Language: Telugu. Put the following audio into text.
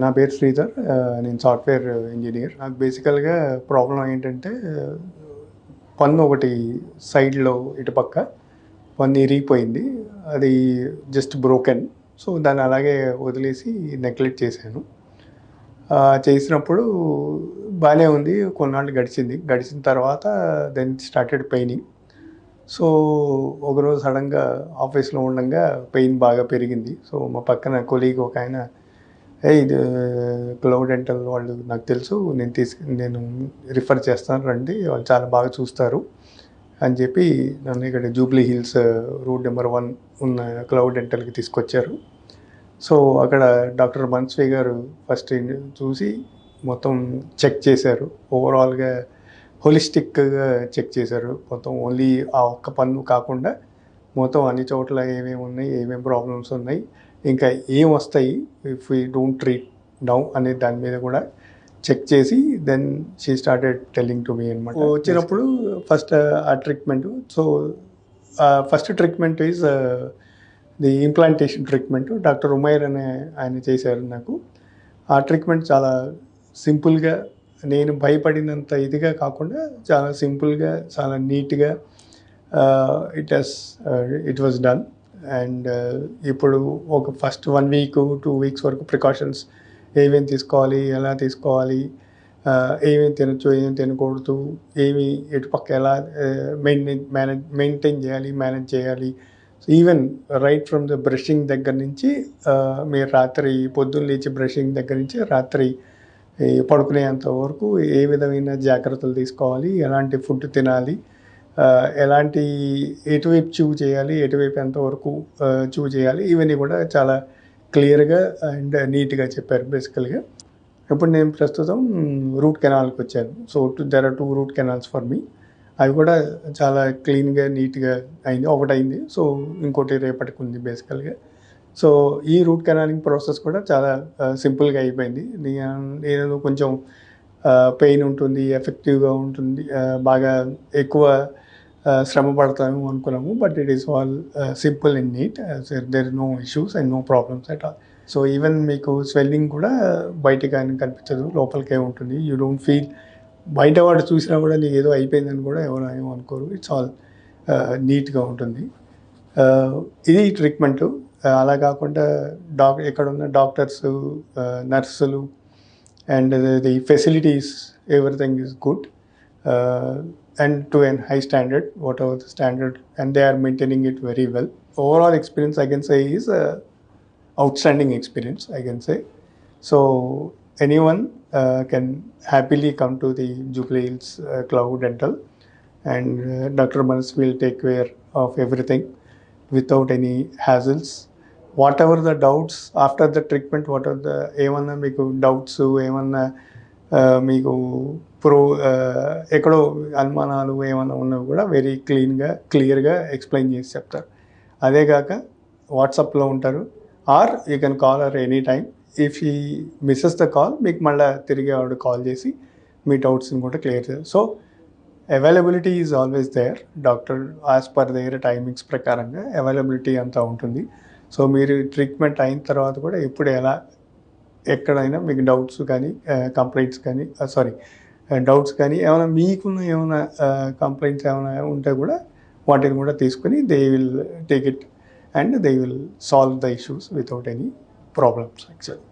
నా పేరు శ్రీధర్ నేను సాఫ్ట్వేర్ ఇంజనీర్. నాకు బేసికల్గా ప్రాబ్లం ఏంటంటే పన్ను ఒకటి సైడ్లో ఇటుపక్క పన్ను ఇరిగిపోయింది. అది జస్ట్ బ్రోకెన్ సో దాన్ని అలాగే వదిలేసి నెగ్లెక్ట్ చేశాను. చేసినప్పుడు బాగానే ఉంది. కొన్నాళ్ళు గడిచింది. గడిచిన తర్వాత దెన్ స్టార్టెడ్ పెయినింగ్ సో ఒకరోజు సడన్గా ఆఫీస్లో ఉండగా పెయిన్ బాగా పెరిగింది. సో మా పక్కన కొలీగ్ ఒక ఆయన ఏ ఇది uh, క్లౌడ్ డెంటల్ వాళ్ళు నాకు తెలుసు. నేను తీసుకు నేను రిఫర్ చేస్తాను రండి. వాళ్ళు చాలా బాగా చూస్తారు. అని చెప్పి నన్ను ఇక్కడ Jubilee Hills route number one ఉన్న క్లౌడ్ డెంటల్కి తీసుకొచ్చారు. సో అక్కడ డాక్టర్ మన్స్వీ గారు ఫస్ట్ చూసి మొత్తం చెక్ చేశారు. ఓవరాల్గా హోలిస్టిక్గా చెక్ చేశారు. మొత్తం ఓన్లీ ఆ ఒక్క పన్ను కాకుండా మొత్తం అన్ని చోట్ల ఏమేమి ఉన్నాయి ఏమేమి ప్రాబ్లమ్స్ ఉన్నాయి. ఇంకా ఏం వస్తాయి if we don't treat now అనే దాని మీద కూడా చెక్ చేసి then she started telling to me అనమాట వచ్చినప్పుడు first uh, a treatment so first treatment is the implantation treatment doctor Umair అనే ఆయన చేశారు నాకు. ఆ ట్రీట్మెంట్ చాలా సింపుల్గా నేను భయపడినంత ఇదిగా కాకుండా చాలా సింపుల్గా చాలా నీట్గా it has it was done and uh, ఇప్పుడు ఒక first one week two weeks వరకు ప్రికాషన్స్. ఏమేమి తీసుకోవాలి ఎలా తీసుకోవాలి uh, ఏమేమి తినచ్చు ఏమేమి తినకూడదు ఏమి ఎటుపక్క ఎలా మెయింటైన్ మేనేజ్ మెయింటైన్ చేయాలి మేనేజ్ చేయాలి. Even right from the brushing దగ్గర నుంచి uh, మీరు రాత్రి పొద్దున్న లేచి బ్రషింగ్ దగ్గర నుంచి రాత్రి పడుకునేంత వరకు ఏ విధమైన జాగ్రత్తలు తీసుకోవాలి ఎలాంటి ఫుడ్ తినాలి ఎలాంటి ఎటువైపు చూ చేయాలి ఎటువైపు ఎంతవరకు చూ చేయాలి ఇవన్నీ కూడా చాలా క్లియర్గా అండ్ నీట్గా చెప్పారు బేసికల్గా. ఇప్పుడు నేను ప్రస్తుతం రూట్ కెనాల్కి వచ్చాను. So two there are two root canals for me అవి కూడా చాలా క్లీన్గా నీట్గా అయింది ఒకటి అయింది సో ఇంకోటి రేపటికి ఉంది బేసికల్గా. సో ఈ రూట్ కెనాలింగ్ ప్రాసెస్ కూడా చాలా సింపుల్గా అయిపోయింది. నేను నేను కొంచెం పెయిన్ ఉంటుంది ఎఫెక్టివ్గా ఉంటుంది బాగా ఎక్కువ శ్రమ పడతాము అనుకున్నాము but it is all simple and neat there no issues and no problems at all so even మీకు స్వెల్లింగ్ కూడా బయటకి ఆయన కనిపించదు లోపలికే ఉంటుంది. యూ డోంట్ ఫీల్ బయట వాడు చూసినా కూడా నీకు ఏదో అయిపోయిందని కూడా ఎవరు ఏమో అనుకోరు. ఇట్స్ ఆల్ నీట్గా ఉంటుంది. ఇది ట్రీట్మెంట్ అలా కాకుండా డాక్ ఇక్కడ ఉన్న డాక్టర్స్ నర్సులు and the, the facilities, everything is good uh, and to a high standard, whatever the standard, and they are maintaining it very well. Overall experience, I can say, is a outstanding experience. I can say, so anyone uh, can happily come to the Jubilee Hills uh, Cloud Dental, and uh, Dr. Manas will take care of everything without any hassles whatever the doubts after the treatment what are the ఏమన్నా మీకు డౌట్స్ ఏమన్నా మీకు ప్రో ఎక్కడో అనుమానాలు ఏమైనా ఉన్నా కూడా వెరీ క్లీన్గా క్లియర్గా ఎక్స్ప్లెయిన్ చేసి చెప్తారు. అదే కాక వాట్సాప్లో ఉంటారు. Or you can call or any time if he misses the call మీకు మళ్ళీ తిరిగి ఆవిడ కాల్ చేసి మీ డౌట్స్ని కూడా క్లియర్ చేస్తారు. So availability is always there doctor as per their timings ప్రకారంగా అవైలబిలిటీ అంతా ఉంటుంది. సో మీరు ట్రీట్మెంట్ అయిన తర్వాత కూడా ఎప్పుడు ఎలా ఎక్కడైనా మీకు డౌట్స్ కానీ కంప్లైంట్స్ కానీ సారీ డౌట్స్ కానీ ఏమైనా మీకున్న ఏమైనా కంప్లైంట్స్ ఏమైనా ఉంటే కూడా వాటిని కూడా తీసుకుని they will take it and they will solve the issues without any problems actually.